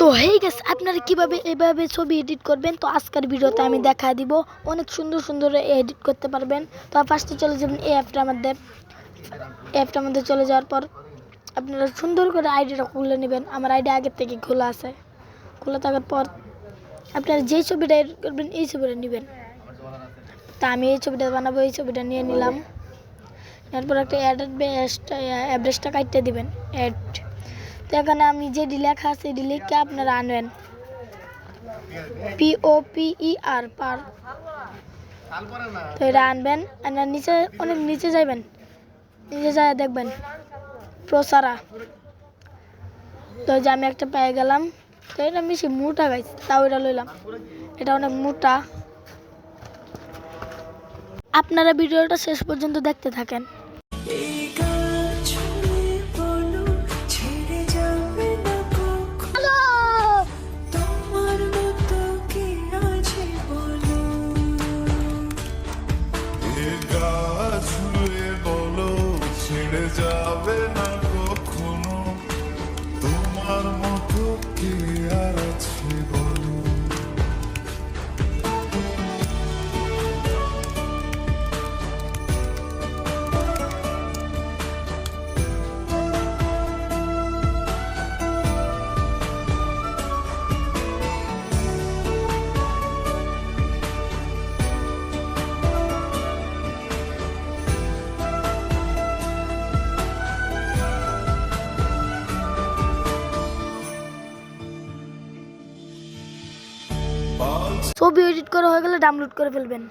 তো হেই গেস আপনারা কীভাবে এভাবে ছবি এডিট করবেন? তো আজকের ভিডিওতে আমি দেখা দিব অনেক সুন্দর সুন্দর এডিট করতে পারবেন। তো ফার্স্টে চলে যাবেন এই অ্যাপটার মধ্যে অ্যাপটার মধ্যে চলে যাওয়ার পর আপনারা সুন্দর করে আইডিটা খুলে নেবেন। আমার আইডি আগের থেকে খোলা আছে। খোলা থাকার পর আপনারা যেই ছবিটা এডিট করবেন, এই ছবিটা নেবেন। তা আমি এই ছবিটা বানাবো, এই ছবিটা নিয়ে নিলাম। এরপর একটা অ্যাড্রেসটা অ্যাড্রেসটা কাটতে দিবেন। অ্যাড তো এখানে আমি যে লেখা আছে এটি লিখে আপনারা আনবেন পি ও পি ই আর পার। তো এটা আনবেন আনার নিচে, অনেক নিচে যাইবেন। নিচে যায় দেখবেন, প্রসারা। তো যে আমি একটা পেয়ে গেলাম। তো এটা বেশি মোটা গাইছ তাও এটা লইলাম। এটা অনেক মোটা। আপনারা ভিডিওটা শেষ পর্যন্ত দেখতে থাকেন। ছেড়ে যাবে না কখনো? তোমার মতো কে আর আছে ছবি এডিট করা হয়ে গেলে ডাউনলোড করে ফেলবেন।